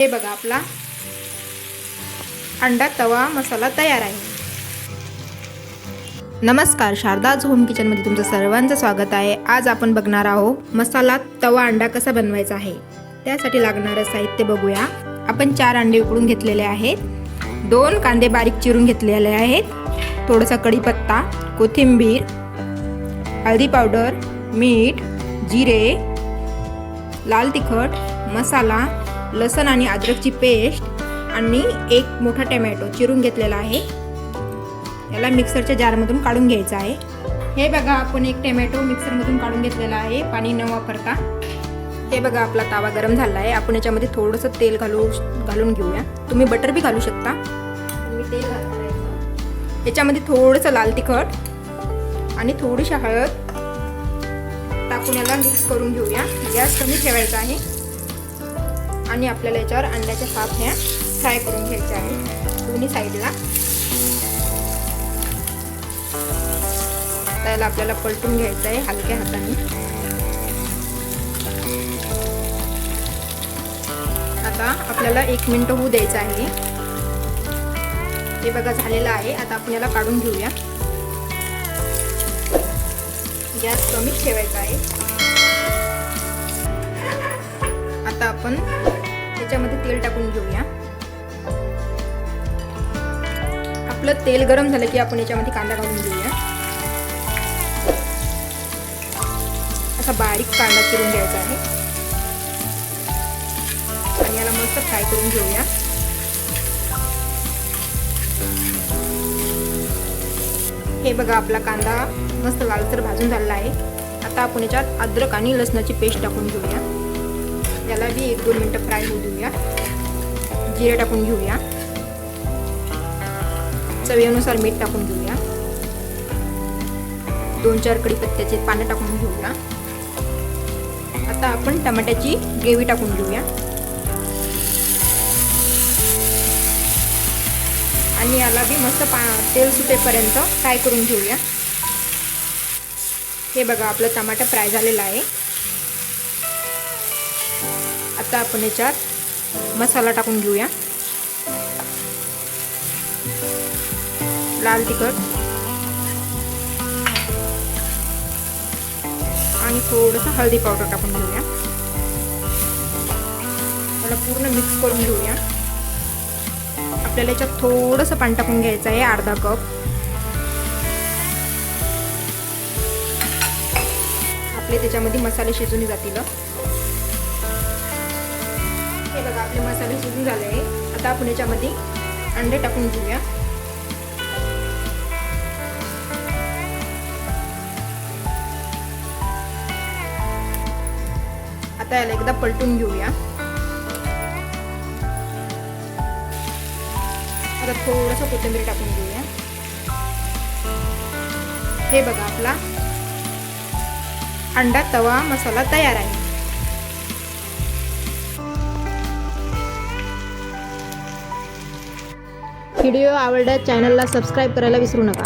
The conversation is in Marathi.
हे बघा आपला अंडा तवा मसाला तयार आहे. नमस्कार शारदाज होम किचनमध्ये तुमचं सर्वांचं स्वागत आहे. आज आपण बघणार आहोत मसाला तवा अंडा कसा बनवायचा आहे. त्यासाठी लागणारं साहित्य बघूया. आपण चार अंडे उकडून घेतलेले आहेत. दोन कांदे बारीक चिरून घेतलेले आहेत. थोडासा कढीपत्ता कोथिंबीर हळदी पावडर मीठ जिरे लाल तिखट मसाला लसण आणि अद्रकची पेस्ट आणि एक मोठा टमॅटो चिरून घेतलेला आहे. याला मिक्सरच्या जारमधून काढून घ्यायचं आहे. हे बघा आपण एक टमॅटो मिक्सरमधून काढून घेतलेला आहे. पाणी न वापरता. हे बघा आपला तावा गरम झाला आहे आपण याच्यामध्ये थोडंसं तेल घालू घालून घेऊया. तुम्ही बटर बी घालू शकता. मी तेल याच्यामध्ये थोडंसं लाल तिखट आणि थोडीशी हळद टाकून याला मिक्स करून घेऊया. गॅस कमी ठेवायचा आहे. आणि आपल्याला याच्यावर अंड्याच्या साप ह्या फ्राय करून घ्यायच्या आहे. दोन्ही साईडला. त्याला आपल्याला पलटून घ्यायचं आहे हलक्या हाताने. आता आपल्याला एक मिनिट होऊ द्यायचं आहे. हे बघा झालेलं आहे. आता आपण याला काढून घेऊया. गॅस कमीच ठेवायचा आहे. आता आपण त्याच्यामध्ये तेल टाकून घेऊया. आपलं तेल गरम झालं की आपण याच्यामध्ये कांदा घालून घेऊया. असा बारीक कांदा चिरून घ्यायचा आहे. आणि याला मस्त फ्राय करून घेऊया. हे बघा आपला कांदा मस्त लालसर भाजून झालेला आहे. आता आपण याच्यात अद्रक आणि लसणाची पेस्ट टाकून घेऊया. याला बी एक दोन मिनटं फ्राय होऊ देऊया. जिरे टाकून घेऊया. चवीनुसार मीठ टाकून घेऊया. दोन चार कडीपत्त्याचे पानं टाकून घेऊया. आता आपण टमाट्याची ग्रेव्ही टाकून घेऊया. आणि याला बी मस्त पा तेल सुटेपर्यंत फ्राय करून घेऊया. हे बघा आपलं टमाटर फ्राय झालेलं आहे. आता आपण याच्यात मसाला टाकून घेऊया. लाल तिखट. आणि थोडंसं हळदी पावडर टाकून घेऊया. मला पूर्ण मिक्स करून घेऊया. आपल्याला याच्यात थोडंसं पाणी टाकून घ्यायचं आहे अर्धा कप. आपले त्याच्यामध्ये मसाले शिजून जातील. बघा आपले मसाले शिजून झाले आहे. आता आपण याच्यामध्ये अंडे टाकून घेऊया. आता याला एकदा पलटून घेऊया. आता थोडंसं कोथिंबीर टाकून घेऊया. हे बघा आपला अंडा तवा मसाला तयार आहे. व्हिडिओ आवडल्यास चॅनलला सबस्क्राईब करायला विसरू नका.